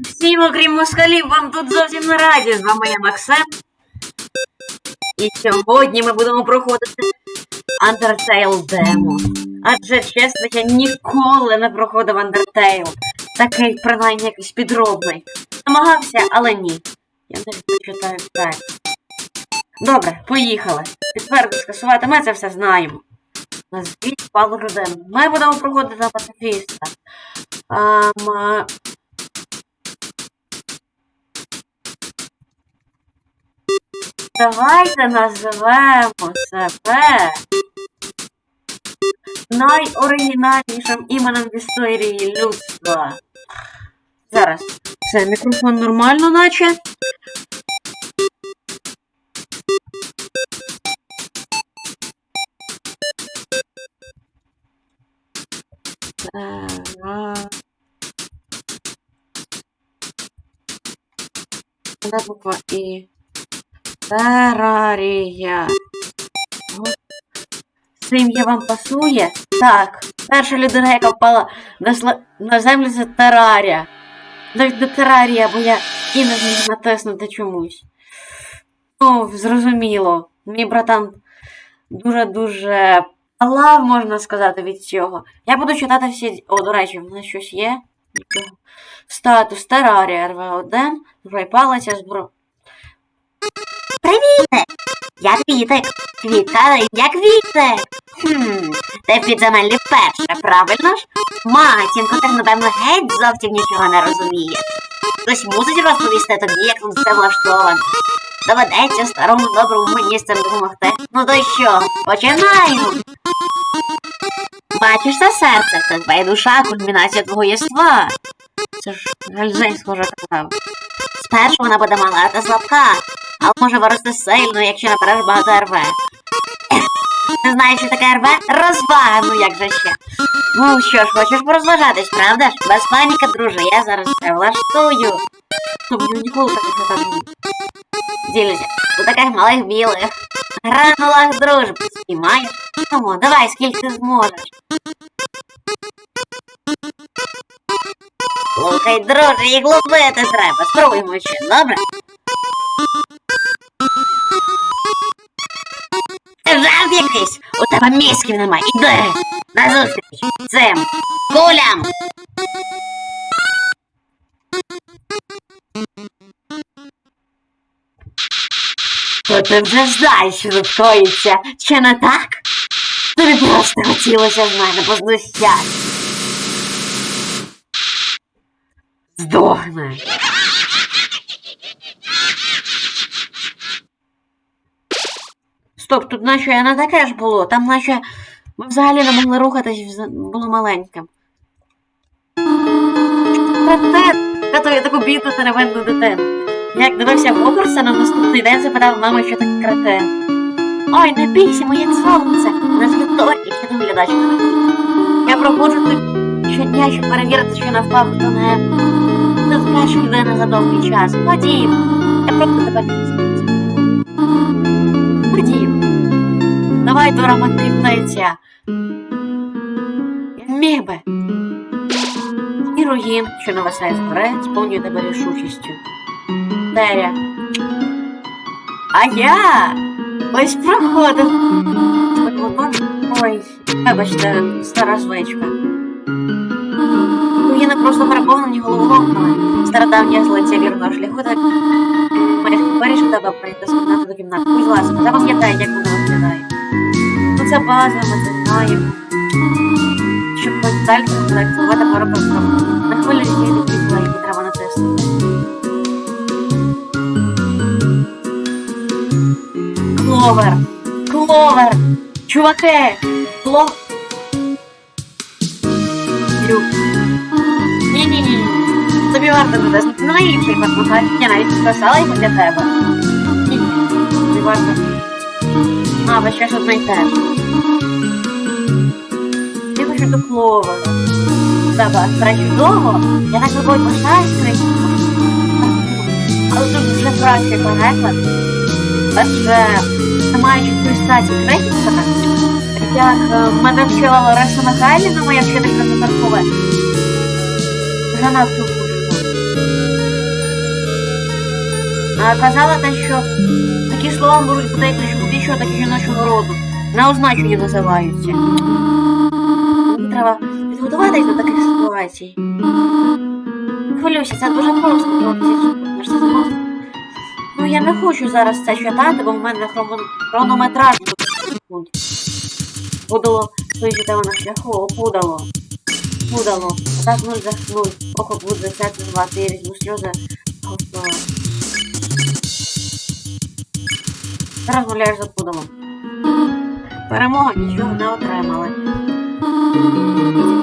Всім, окрім москалів, вам тут зовсім не раді. З вами я Максим. І сьогодні ми будемо проходити Undertale Demo. Адже, чесно, я ніколи не проходив Undertale. Такий, принаймні, якийсь підробний. Намагався, але ні. Я не читаю текст. Добре, поїхали. Підтвердити, скасувати, ми це все знаємо. Назвіть палу родину. Ми будемо проходити за пацифіста. Ам, Давайте назвемо себе найоригінальнішим іменем в історії людства. Зараз. Це мікрофон нормально, наче. Тера- буква І? Терарія. Сім'я вам пасує? Так. Перша людина, яка впала на, на землю, це терарія. Навіть не терарія, бо я і не зміг натиснути чомусь. Ну, зрозуміло. Мій братан дуже-дуже палав, можна сказати, від цього. Я буду читати всі. О, до речі, в мене щось є. Статус терарія РВ1. Зброй палиця, збро. Привіт! Я Квітик. Квітка, я Квітик. Хм, ти в підземеллі вперше, правильно ж? Матінко, ти, напевно, геть зовсім нічого не розуміє. Хтось мусить розповісти тобі, як тут все влаштовано. Доведеться старому доброму мені з цим допомогти. Ну то що, починаємо. Бачиш це серце, це твоя душа, кульмінація твого єства. Це ж Гальзей, схоже, казав. Спершу вона буде мала та слабка, але може вирости сильно, якщо набереш багато РВ. Ти знаєш, що таке РВ? Розвага, ну як же ще. Ну що ж, хочеш порозважатись, правда ж? Без паніки, друже, я зараз все влаштую. Тобто ніколи так не так було. Ділюся, у таких малих білих гранулах дружби спіймаєш. Тому, давай, скільки зможеш. Слухай, друже, їх ловити треба. Спробуємо ще, добре? Якийсь! У тебе мізків немає. Іди! Назустріч! Цим! Кулям! То ти вже знаєш, що тут чи не так? Тобі просто хотілося з мене познущати. Здохне. Стоп, тут наче не таке ж було. Там наче ми взагалі не могли рухатись, було маленьким. Кретин! Тато, я таку бідну та дитину. Як дивився Гогорса, на наступний день запитав маму, що таке кретин. Ой, не бійся, моє сонце! Розвідторки, ще глядач. Я проходжу тут щодня, щоб перевірити, що не впав до неба. Це перша людина за довгий час. Ходім. Я просто тебе Давай до романтичниця. Я міг би. Що нависає згори, сповнює тебе рішучістю. Теря. А я ось проходив. Ой, вибачте, стара звичка. Руїни просто переповнені головоломками. Стародавня злиця вірного шляху, так маєш тебе прийти з до кімнати. Будь ласка, запам'ятай, як вона виглядає. Це база, ми це знаємо. Щоб далі колекціонувати пару програм. На хвилі є такі які треба натиснути. Кловер! Кловер! Чуваки! Клов... Люк. Ні-ні-ні. Тобі варто на інший посмахай. Я навіть списала його для тебе. Ні. Тобі варто. А, ви ще ж одне хочу до кловера. Тебе, справді довго? Я так тобою пишаюсь кричити. Але тут вже краще переклад. Адже немає чіткої статі критика, як е, мене вчила Лариса Михайлівна, моя вчителька Татаркове. Занадто гучно. А казала те, що такі слова можуть бути як чоловічого, так і жіночого роду. Неозначені називаються. Мені треба підготуватись до таких ситуацій. Хвилюйся, це дуже просто, хлопці. Ну я не хочу зараз це читати, бо в мене хронометраж до 10 секунд. Пудало стоїть на шляху, опудало. Пудало. Так нуль за нуль. Око буде серце звати, я візьму сльози. Господи. Зараз гуляєш за пудалом. Перемога нічого не отримали.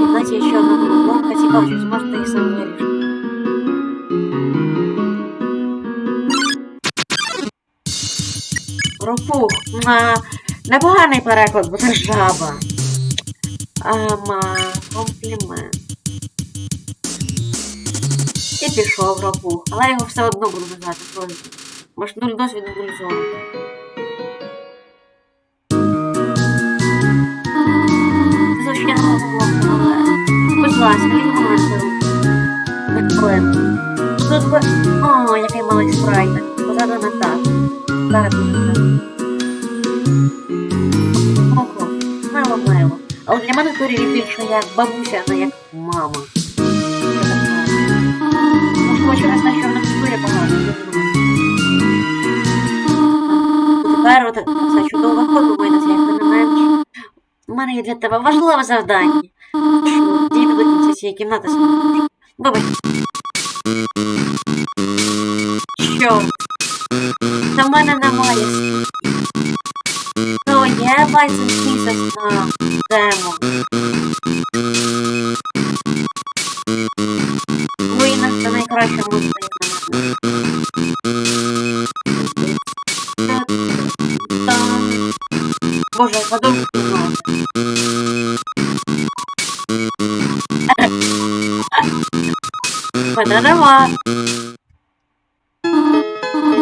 Знаєте, ще одна проблемка, цікаво, чи зможете їх самі вирішити. Ропух. А, непоганий переклад, бо це жаба. Ама, комплімент. І пішов ропух, але його все одно буду називати просьбу. Може, нуль досвіду нуль золота. Будь ласка, не. Прикольно. Тут ви... О, який малий спрайтик. Позаду не так. Зараз мило. Але для мене Торі більше як бабуся, а не як мама. Можливо, через те, що вона псує багато. Тепер от це чудово подумайте, як ви не менш. У мене є для тебе важливе завдання. Дійди до кінця цієї кімнати. Вибач. Що? Та в мене немає. То є Bison Pieces на демо. Руїнах це найкраща музика, Нема.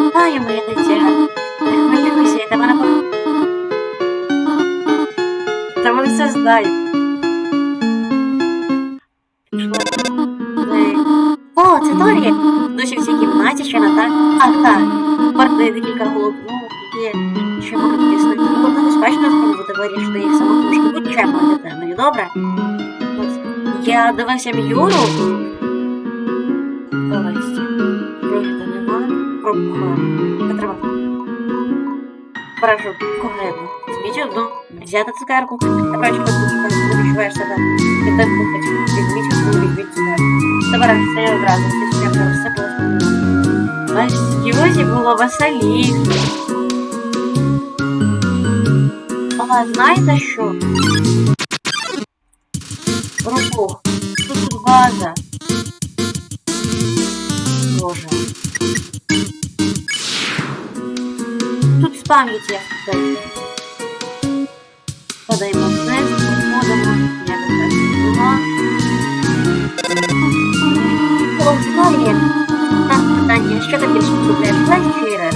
Вітаю, моє дитя. Не хвилюйся, я тебе не по- Та вони все знають. О, це Торі. Досі в цій кімнаті ще не так. Ах, так. Парти декілька голубнув, які ще можуть піснути. Було небезпечно спробувати вирішити їх самотужки. Будь чемною дитиною, добре? Я дивився М'юру. Пробухаю. Потреба. Прошу, когневно. Візьміть одну, взяти цукерку, та брати цукерку, коли відчуваєш себе під тим кухать. Візьміть одну, візьміть цукерку. Забирай все одразу, ти цукерку розсипалась. Ось Юзі було веселіше. Але знаєте що? Рухух, тут тут база. Боже. Пам'яті як це. Подаємо вниз, проходимо, як це було. О, Марія, так, питання, що ти більше купляєш, платі чи ірес?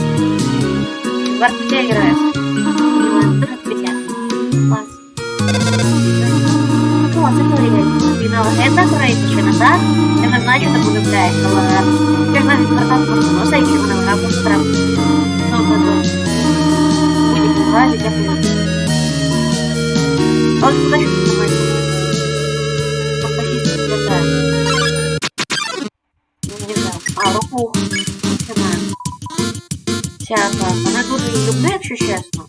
Варто чи ірес? Дуже дякую. Клас. О, це Торія, чи не так? Я не знаю, що ти полюбляєш, але я навіть звертав просто носа, якщо вона добре. Полюблю. А от куди що ти думаєш? Покажіть святе. Не знаю. А. Це люблю, якщо чесно.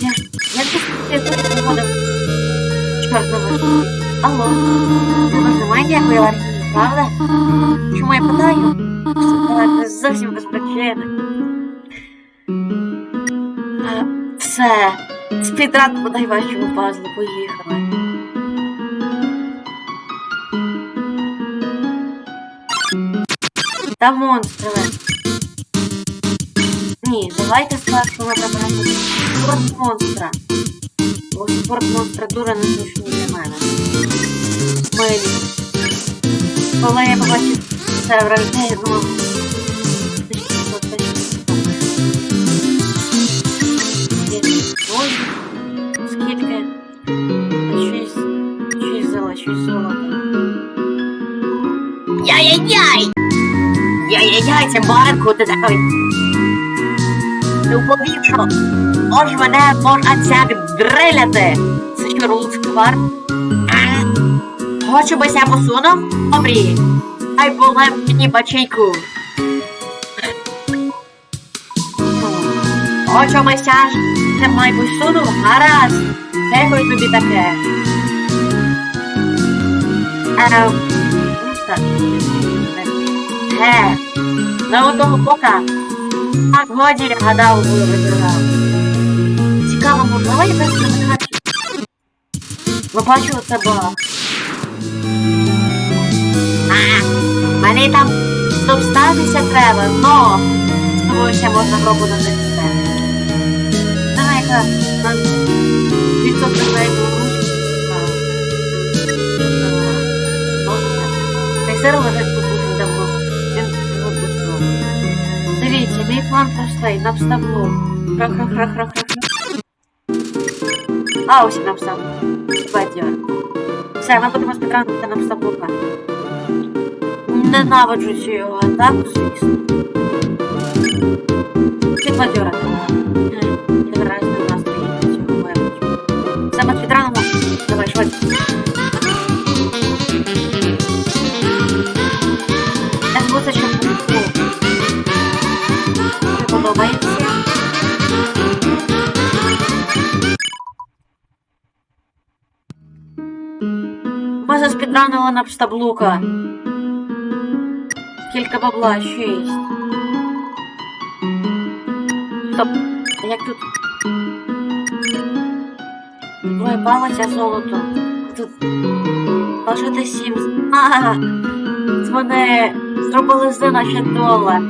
Я ж... Я ж я тут проводив. Забив. Алло. У вас немає ніякої алергії, правда? Чому я питаю? Так, зовсім без. Все. Спідран подай вашому пазлу, поїхали. Та монстри. Ні, давайте спершу наберемо спорт монстра. Бо спорт монстра дуже незручний для мене. Милі. Коли я побачив в я думав. Яй-яй-яй! Яй-яй-яй, це Марку, ти такий. Ти уповів, мож мене мож отцяк дриляти. Це що рулсквар? Хочу би ся посунув? Добрі. Хай поле мені бачейку. Хочу би ся ж не май посунув? Гаразд. Це Дякую тобі таке. Ем, ну так. Ге, на одного бока. Так годі я гадав, було вибирав. Цікаво, можливо, якась комунікація? Ви бачили це баг? А, мені там стопстатися треба, но тобою ще можна пробувати це. Давай-ка, на відсоток на його Цей сир лежить Дивіться, мій план простий, на вставну. Хра-хра-хра-хра-хра. А ось і на вставну. Бадьор. Все, ми будемо спідранити на вставнука. Ненавиджу цю його атаку, звісно. Підбадьора. Не Заспідранили на пстаблука. Скільки бабла? Шість. Стоп. А Як тут? Палиця золото. Тут лишити сім. А, з мене зробили з наче долар.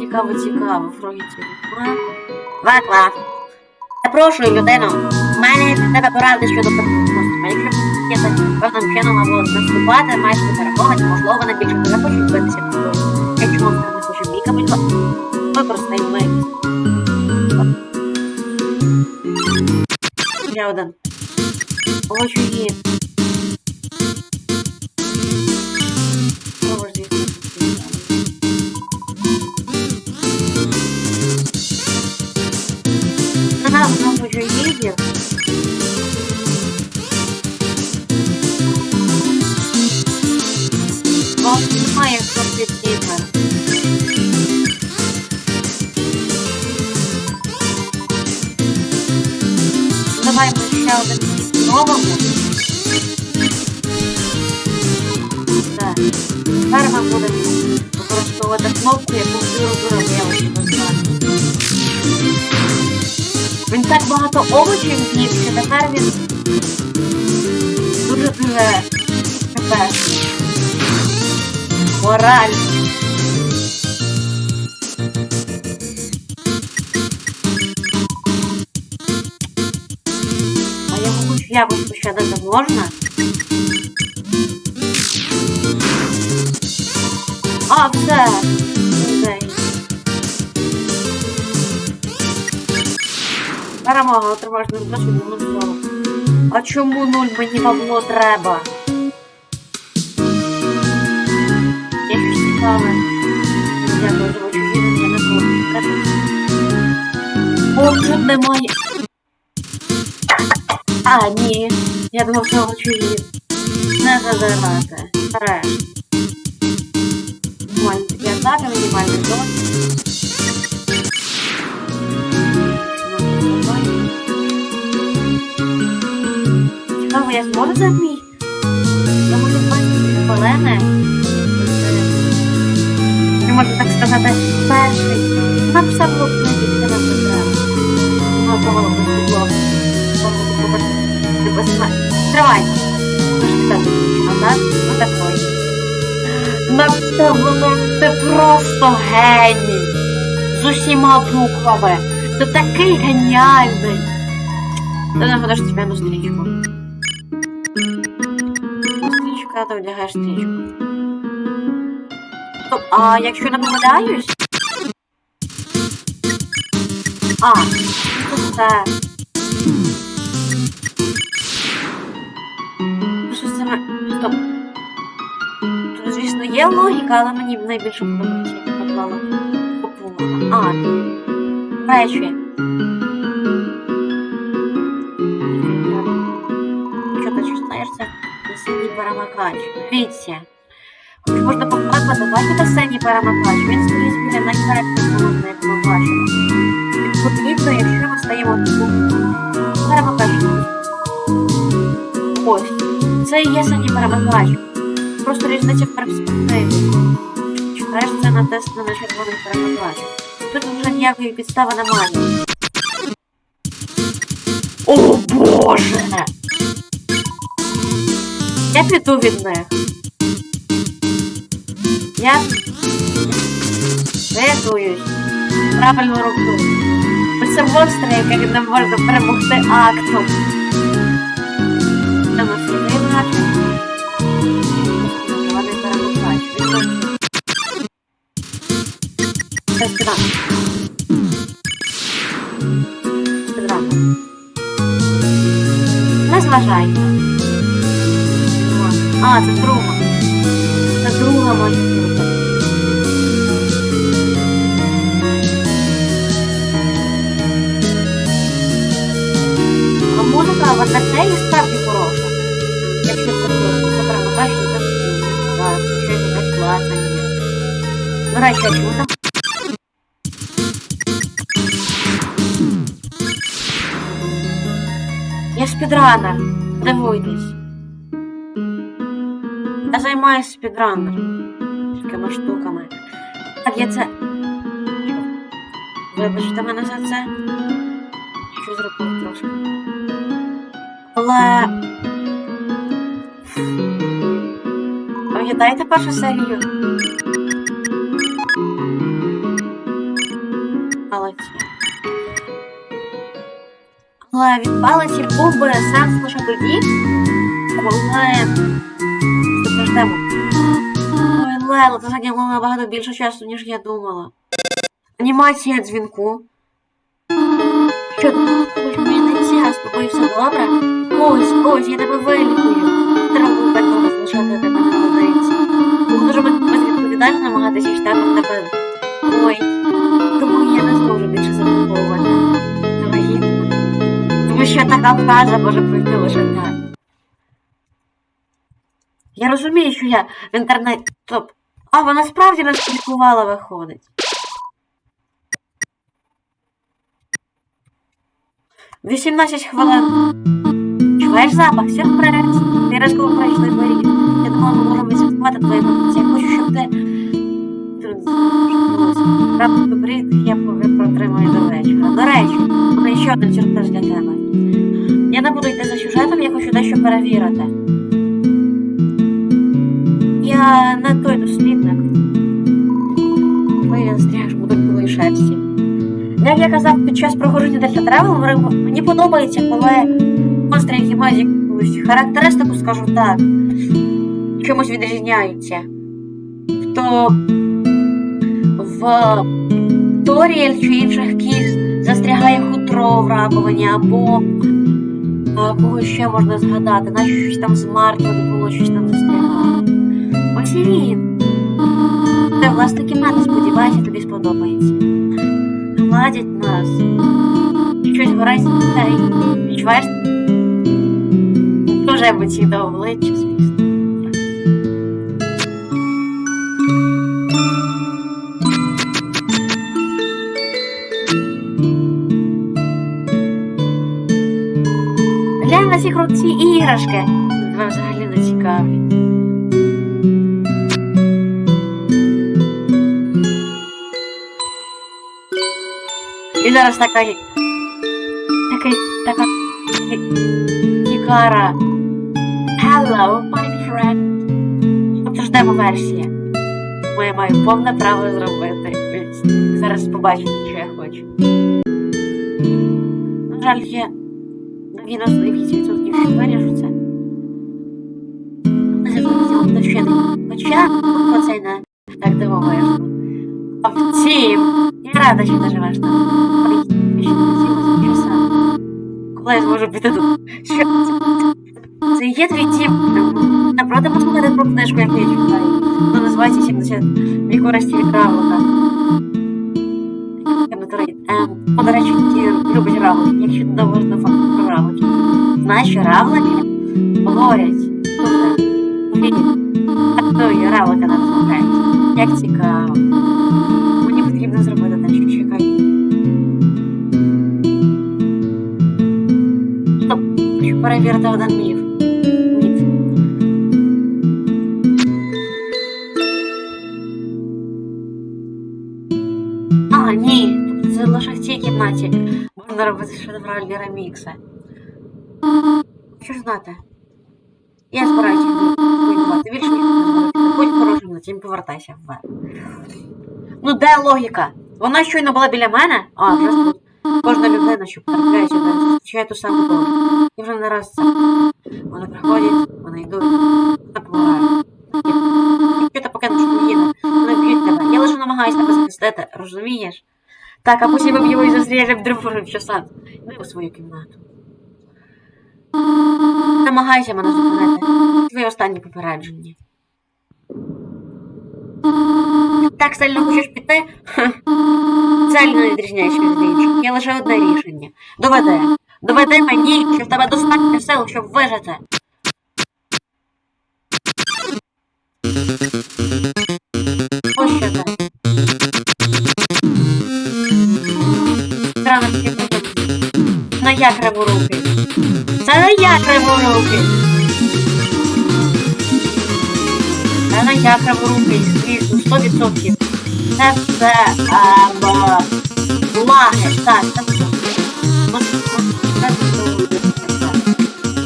Цікаво, цікаво, фрогіті. Вакла. Запрошую, людину. У мене тебе поради щодо. Якщо ти певним чином або наступати, майже переховати, можливо, не більше не захочуть битися тобою. Якщо монстр не хоче бійка, будь ласка, використай милість. Я один. Хочу її. Він так багато овочів з'їв, що тепер він дуже-дуже тепер. Мораль. А йому хоч якось пощадити можна? А, все. Перемога, отримаєш на досвід нуль слова. А чому нуль мені бабло треба? Я щось цікаве. Дякую за вашу відео, я не буду. О, тут немає. А, ні. Я думав, що хочу її не задирати. Нарешті. Цікаво, я зможу за мій? Я можу бачити хвилини. Не можу так сказати, перший. Нам не треба. А, кого ви? Тривай. Наставлено, це просто геній. З усіма буквами. Ти такий геніальний. Ти не ходиш тебе на стрічку. Стрічка, ти одягаєш стрічку. Стоп, а якщо не помиляюсь? А, то все. Що це ми... Стоп. Тут, звісно, є логіка, але мені найбільше подобається. як поклала? Опу. А, речі. Перемикач. Дивіться. Хоч можна показати, бачите синій перемикач? Він стоїть біля найкращого, як ми. Потрібно, якщо ми стаємо перемикач. Ось. Це і є синій перемикач. Просто різниця в перспективі. Читаєш це на червоний перемикач. Тут вже ніякої підстави немає. О боже! Я піду від них. Я рятуюсь. Правильно роблю. Це монстри, яких не можна перемогти актом. Не іначе. А, це друга. Це друга моя. А музика в Андерсейлі справді хороша. Якщо це перемикаєш, то це щось якась класна є. До речі, а чому там? Я спідранер. Дивуйтесь. Я займаюся спідранером. Такими штуками. Так, я це. Вибачте мене за це. Що зробив трошки. Але. Пам'ятаєте першу серію? Але від палиці був би сенс лише тоді, коли страждемо. Ой, Лело, це зайняло набагато більше часу, ніж я думала. Анімація дзвінку. Що ти? Мені не ця, з все добре? Ось, ось, я тебе вилікую. Треба було так довго залишати тебе на. Було дуже безвідповідально намагатися читати тебе. Ой, тому я не зможу більше заслуговувати. Ти. Тому що така фраза може пройти лише так. Я розумію, що я в інтернеті. Стоп. А вона справді не спілкувала, виходить. Вісімнадцять хвилин. Чуваєш запах? Сюрприз. Ти різко пройшли двері. Я думала, ми можемо відсвяткувати твоє покриття. Я хочу, щоб ти... Правда, добрі, я поки протримую до вечора. До речі, ще один сюрприз для тебе. Я не буду йти за сюжетом, я хочу дещо перевірити. Я не той дослідник. Твої застряж будуть білої шерсті. Як я казав під час проходження Дельта Тревел, мені подобається, коли монстри, які мають якусь характеристику, скажу так, чимось відрізняються. То в Торіель чи інших кіз застрягає хутро в раковині, або а, кого ще можна згадати, наче щось там з Мартін було, щось там застрягало. Ось він. Це власне кімната, сподіваюся, тобі сподобається. Гладять нас. Щось горить та й відчуваєш дуже емоційне обличчя, звісно. Глянь на ці круті іграшки. Тебе взагалі не цікаві. Зараз така такий така Тікара. Hello, my friend. Ж демо-версія. Бо я маю повне право зробити. Зараз побачите, що я хочу. На жаль, є 99% що виріжу це. Не зрозуміло, ще не. Хоча про це й не так дивовижно. А втім, рада, що ти живеш там. Ой, я ще не хотіла часа. Коли я зможу піти до... Що це? Є твій дім. Напроти послухати про книжку, яку я читаю. Вона називається 70 вікорості від равлика. Ем, до речі, ти любиш равлики, якщо довго до факту про равлики. Знаєш, що равлики говорять. Так то і равлика розмовляють. Як цікаво. Мені потрібно зробити щоб перевірити один. А, ні, це лише в цій кімнаті можна робити шедевральні ремікси. Що ж знати? Я збираюся руйнувати. Більше ніхто. Будь хорошим на тім повертайся вверх. Ну де логіка? Вона щойно була біля мене, а вже. Кожна людина, що потрапляє сюди, зустрічає ту саму долю. І вже не раз це. Вони приходять, вони йдуть, та помирають. Якщо ти покинеш країну, вони б'ють тебе. Я лише намагаюся тебе захистити, розумієш? Так, а потім виб'ємо і застріляли в другим часам. Йди у свою кімнату. Намагайся мене зупинити. Твої останні попередження. Так сильно хочеш піти? Ха. Сильно не відрізняєш від інших. Є лише одне рішення. Доведи. Доведи мені, що в тебе достатньо сил, щоб вижити. Ось що це. Странно таке подумати. Ну я криворукий. Це я криворукий. Не я криворукий, звісно, 100%. Це все ем, лаги. Так, все.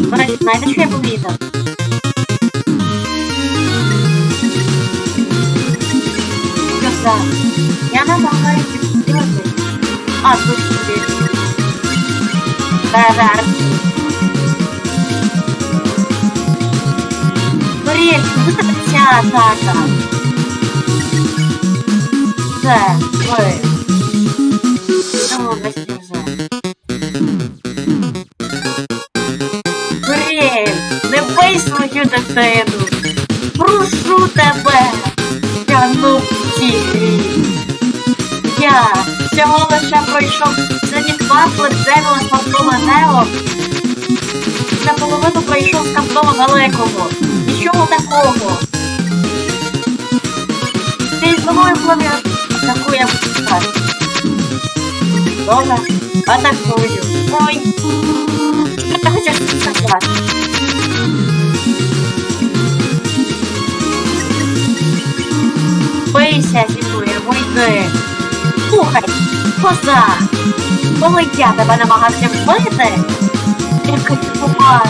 До речі, знаєте, що я помітив? Що це? Я намагаюся підтримати. А, тут собі. Буде ця атака. Все, ви. Тому без вже. Борєш, не бий свою дитину. Прошу тебе. Я ну. Я всього лише пройшов Санітвафлер Девіла Фантома Нео. Наполовину пройшов з Кантома Далекого. Нічого такого. Ти з мною плани атакує так. Добре, атакую. Ой. Що ти хочеш сказати? Бийся зі мною, вийди. Слухай, коза, коли я тебе намагався вбити, який помар.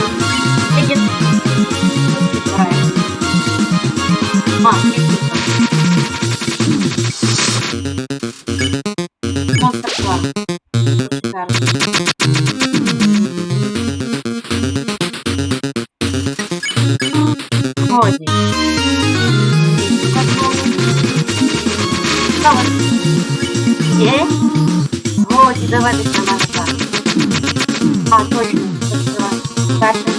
Я не Монстр 2. Годі. Давай. Є? Годі, на нас так. А, точно. Це перший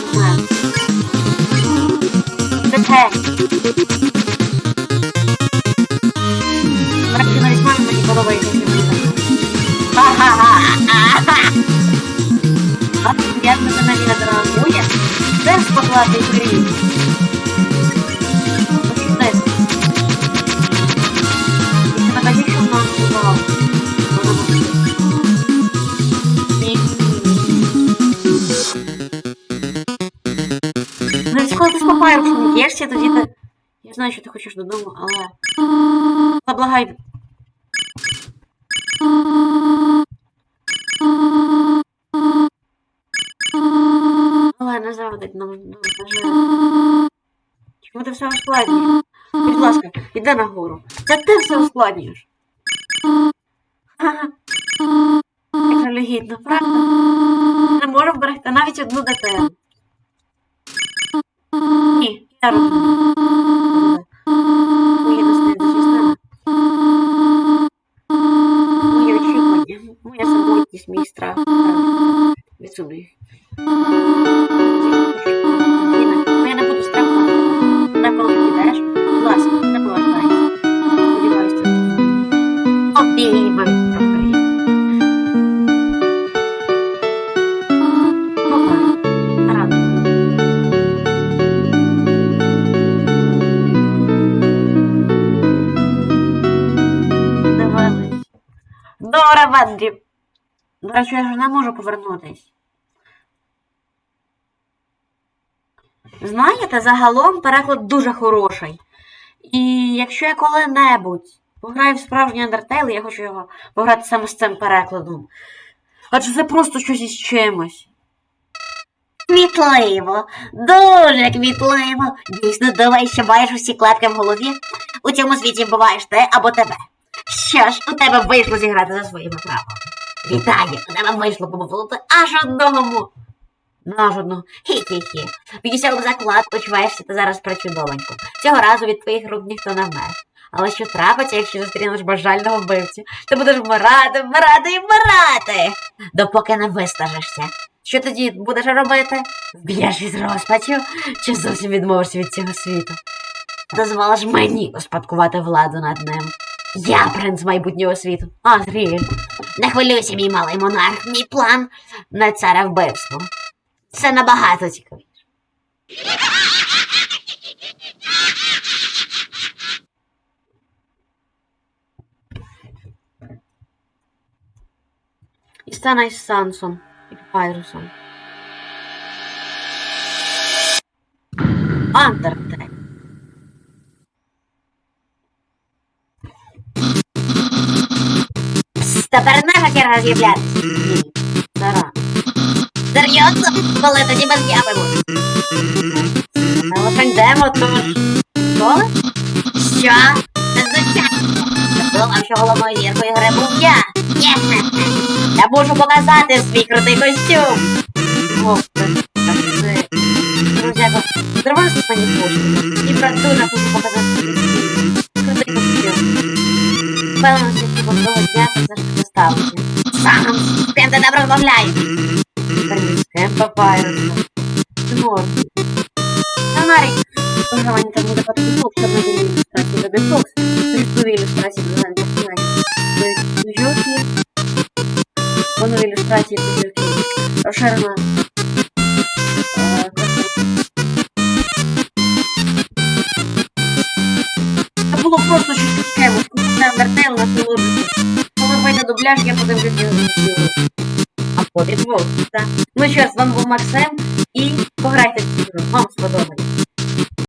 те. Врешті навіть мамі мені подобається сьогодні. Ха-ха-ха. А як це на мене реагує? Це споклати грі. Почитай. І тебе так що нам знаю, що ти хочеш додому, але... Заблагай. Але не завадить нам дуже. Чому ти все ускладнюєш? Будь ласка, іди нагору. Це ти все ускладнюєш. Як жалюгідно, правда? Не можу вберегти навіть одну дитину. Ні, я розумію. Моя самотність, До я ж не можу повернутись. Знаєте, загалом переклад дуже хороший. І якщо я коли-небудь пограю в справжній Undertale, я хочу його пограти саме з цим перекладом. Адже це просто щось із чимось. Квітливо, дуже квітливо. Дійсно, думай, що маєш усі клетки в голові. У цьому світі буваєш ти або тебе. Що ж, у тебе вийшло зіграти за своїми правилами. Вітаю, тебе вийшло побувати аж одного. На жодного. Хі-хі-хі. Підійшов заклад, почуваєшся ти зараз причудовенько. Цього разу від твоїх рук ніхто не вмер. Але що трапиться, якщо зустрінеш бажального вбивцю? Ти будеш вмирати, вмирати і вмирати. Допоки не вистажишся. Що тоді будеш робити? Вб'єш із розпачу чи зовсім відмовишся від цього світу? Дозволиш мені успадкувати владу над ним. Я принц майбутнього світу. А, Зріль. Не хвилюйся, мій малий монарх. Мій план на царе вбивство. Це набагато цікавіше. І стана із Сансом і Пайрусом. Андертек. Тепер наша черга з'являтися. Ні. Сара. Серйозно? Коли тоді ми з'явимось? Ми лише йдемо, тож. Що? Що? Звичайно. Я думав, що головною зіркою гри був я. Є. Я можу показати свій крутий костюм. Господи, так це... Друзяко, зробили мені пошти. І про дуже хочу показати крутий костюм. Певно, що того дня це все ж таки сталося. Сам. З ким ти. Змор. Сценарій. Програмування там буде потенціал, щоб ми ділі ілюстрації до детокс. Текстові ілюстрації до загальних знань. Жовті. Воно ілюстрації до жовті. Е, було просто щось ось купити Коли вийде дубляж, я подивлюся його відео. А потім так. Ну що, з вами був Максим і пограйте цю гру. Вам сподобається.